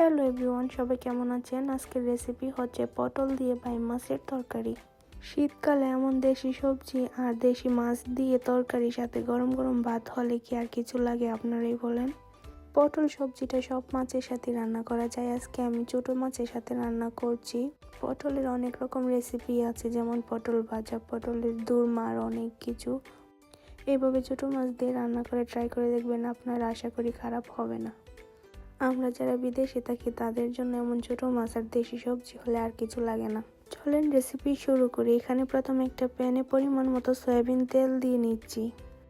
Hello everyone, সবাই কেমন আছেন? আজকের রেসিপি হচ্ছে পটল দিয়ে বাই মাছের তরকারি। শীতকালে এমন দেশি সবজি আর দেশি মাছ দিয়ে তরকারির সাথে গরম গরম ভাত হলে কি আর কিছু লাগে আপনারাই বলেন? পটল সবজিটা সব মাছের সাথে রান্না করা যায়। আজকে আমি ছোট মাছের সাথে রান্না করছি। পটলের অনেক রকম রেসিপি আছে, যেমন পটল ভাজা, পটলের দুরমার অনেক কিছু। এইভাবে ছোটো মাছ দিয়ে রান্না করে ট্রাই করে দেখবেন আপনার আশা করি খারাপ হবে না। আমরা যারা বিদেশে থাকি, তাদের জন্য এমন ছোট মাছ আর দেশি সবজি হলে আর কিছু লাগে না। চলেন রেসিপি শুরু করি। এখানে প্রথমে একটা প্যানে পরিমাণ মতো সয়াবিন তেল দিয়ে নিচ্ছি।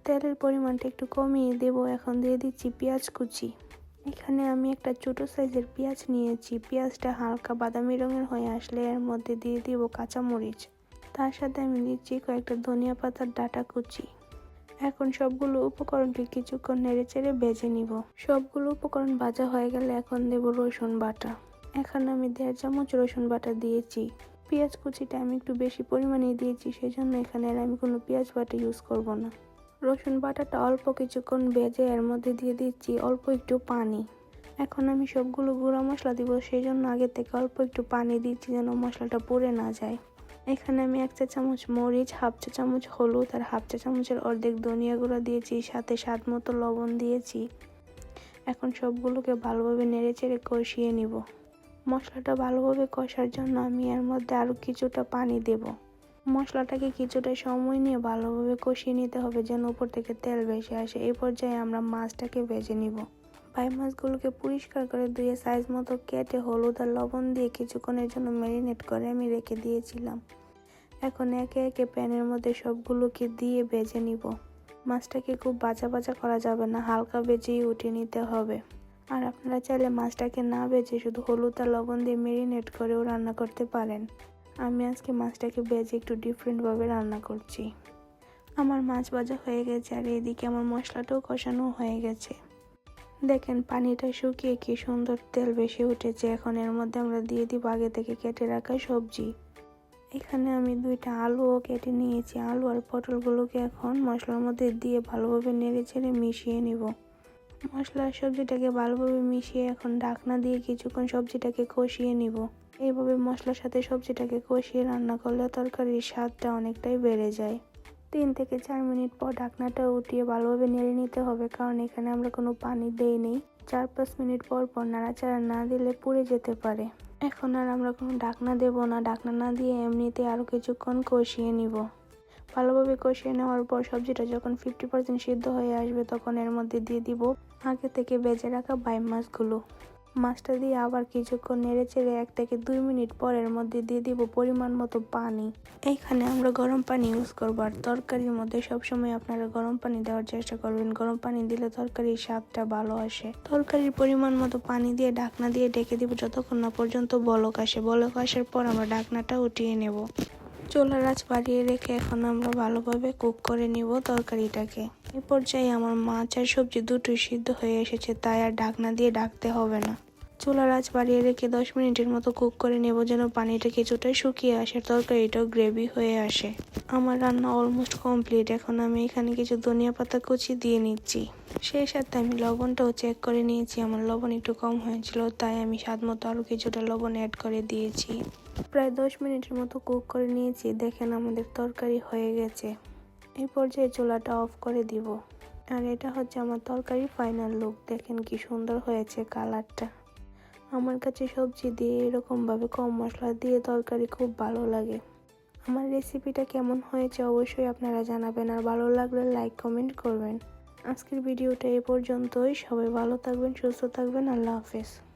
তেলের পরিমাণটা একটু কমিয়ে দেব। এখন দিয়ে দিচ্ছি পেঁয়াজ কুচি। এখানে আমি একটা ছোট সাইজের পেঁয়াজ নিয়েছি। পেঁয়াজটা হালকা বাদামি রঙের হয়ে আসলে এর মধ্যে দিয়ে দিব কাঁচামরিচ। তার সাথে আমি দিচ্ছি কয়েকটা ধনিয়া পাতার ডাটা কুচি। এখন সবগুলো উপকরণকে কিছুক্ষণ নেড়েচেড়ে ভেজে নিব। সবগুলো উপকরণ ভাজা হয়ে গেলে এখন দেব রসুন বাটা। এখানে আমি দেড় চামচ রসুন বাটা দিয়েছি। পেঁয়াজ কুচিটা আমি একটু বেশি পরিমাণে দিয়েছি সেই জন্য এখানে আর আমি কোনো পেঁয়াজ বাটা ইউজ করব না। রসুন বাটাটা অল্প কিছুক্ষণ ভেজে এর মধ্যে দিয়ে দিচ্ছি অল্প একটু পানি। এখন আমি সবগুলো গুঁড়া মশলা দিব সেই জন্য আগে থেকে অল্প একটু পানি দিচ্ছি যেন মশলাটা পুড়ে না যায়। এখানে আমি এক চা চামচ মরিচ, হাফ চা চামচ হলুদ আর হাফ চা চামচের অর্ধেক ধনিয়া গুঁড়া দিয়েছি, সাথে স্বাদ মতো লবণ দিয়েছি। এখন সবগুলোকে ভালোভাবে নেড়ে চেড়ে কষিয়ে নিব। মশলাটা ভালোভাবে কষার জন্য আমি এর মধ্যে আরও কিছুটা পানি দেব। মশলাটাকে কিছুটা সময় নিয়ে ভালোভাবে কষিয়ে নিতে হবে যেন উপর থেকে তেল ভেসে আসে। এই পর্যায়ে আমরা মাছটাকে ভেজে নিব। ভাই, মাছগুলোকে পরিষ্কার করে ধুয়ে সাইজ মতো কেটে হলুদ আর লবণ দিয়ে কিছুক্ষণের জন্য ম্যারিনেট করে আমি রেখে দিয়েছিলাম। এখন একে একে প্যানের মধ্যে সবগুলোকে দিয়ে ভেজে নিব। মাছটাকে খুব বাজা বাজা করা যাবে না, হালকা ভেজেই উঠে নিতে হবে। আর আপনারা চাইলে মাছটাকে না বেজে শুধু হলুদ আর লবণ দিয়ে মেরিনেট করেও রান্না করতে পারেন। আমি আজকে মাছটাকে বেজে একটু ডিফারেন্টভাবে রান্না করছি। আমার মাছ ভাজা হয়ে গেছে আর এদিকে আমার মশলাটাও কষানো হয়ে গেছে। দেখেন পানিটা শুকিয়ে কি সুন্দর তেল বেশি উঠেছে। এখন এর মধ্যে আমরা দিয়ে দিব আগে থেকে কেটে রাখা সবজি। এখানে আমি দুইটা আলুও কেটে নিয়েছি। আলু আর পটলগুলোকে এখন মশলার মধ্যে দিয়ে ভালোভাবে নেড়ে চেড়ে মিশিয়ে নেব। মশলার সবজিটাকে ভালোভাবে মিশিয়ে এখন ঢাকনা দিয়ে কিছুক্ষণ সবজিটাকে কষিয়ে নিব। এইভাবে মশলার সাথে সবজিটাকে কষিয়ে রান্না করলে তরকারির স্বাদটা অনেকটাই বেড়ে যায়। তিন থেকে চার মিনিট পর ঢাকনাটা উঠিয়ে ভালোভাবে নেড়ে নিতে হবে, কারণ এখানে আমরা কোনো পানি দেই নেই চার পাঁচ মিনিট পর পর নাড়াচাড়া না দিলে পুড়ে যেতে পারে। এখন আর আমরা কোনো ডাকনা দেব না। ডাকনা না দিয়ে এমনিতে আরও কিছুক্ষণ কষিয়ে নিব। ভালোভাবে কষিয়ে নেওয়ার পর সবজিটা যখন ফিফটি পার্সেন্ট সিদ্ধ হয়ে আসবে, তখন এর মধ্যে দিয়ে দিব আগে থেকে বেজে রাখা বাই মাছগুলো মাছটা দিয়ে আবার কিছুক্ষণ নেড়ে চেড়ে এক থেকে দুই মিনিট পরের মধ্যে দিয়ে দিব পরিমাণ মতো পানি। এইখানে আমরা গরম পানি ইউজ করব আর তরকারির মধ্যে সবসময় আপনারা গরম পানি দেওয়ার চেষ্টা করবেন। গরম পানি দিলে তরকারির স্বাদটা ভালো আসে। তরকারির পরিমাণ মতো পানি দিয়ে ঢাকনা দিয়ে ডেকে দিব যতক্ষণ না পর্যন্ত বলক আসে। বলক আসার পর আমরা ঢাকনাটা উঠিয়ে নেব। চুলার আঁচ বাড়িয়ে রেখে এখন আমরা ভালোভাবে কুক করে নিব তরকারিটাকে। এ পর্যায়ে আমার মাছ আর সবজি দুটোই সিদ্ধ হয়ে এসেছে, তাই আর ঢাকনা দিয়ে ডাকতে হবে না। চুলার আঁচ বাড়িয়ে রেখে দশ মিনিটের মতো কুক করে নেব যেন পানিটা কিছুটা শুকিয়ে আসে তরকারিটাও গ্রেভি হয়ে আসে। আমার রান্না অলমোস্ট কমপ্লিট, এখন আমি এখানে কিছু ধনিয়া পাতা কুচি দিয়ে নিচ্ছি। সেই সাথে আমি লবণটাও চেক করে নিয়েছি, আমার লবণ একটু কম হয়েছিল, তাই আমি স্বাদ মতো আরও কিছুটা লবণ অ্যাড করে দিয়েছি। প্রায় দশ মিনিটের মতো কুক করে নিয়েছি, দেখেন আমাদের তরকারি হয়ে গেছে। এই পর্যায়ে চুলাটা অফ করে দিব। আর এটা হচ্ছে আমার তরকারি ফাইনাল লুক দেখেন কি সুন্দর হয়েছে কালারটা। আমার কাছে সবজি দিয়ে এরকমভাবে কম মশলা দিয়ে তরকারি খুব ভালো লাগে। আমার রেসিপিটা কেমন হয়েছে অবশ্যই আপনারা জানাবেন। আর ভালো লাগলে লাইক কমেন্ট করবেন। আজকের ভিডিওটা এ পর্যন্তই। সবাই ভালো থাকবেন, সুস্থ থাকবেন। আল্লাহ হাফেজ।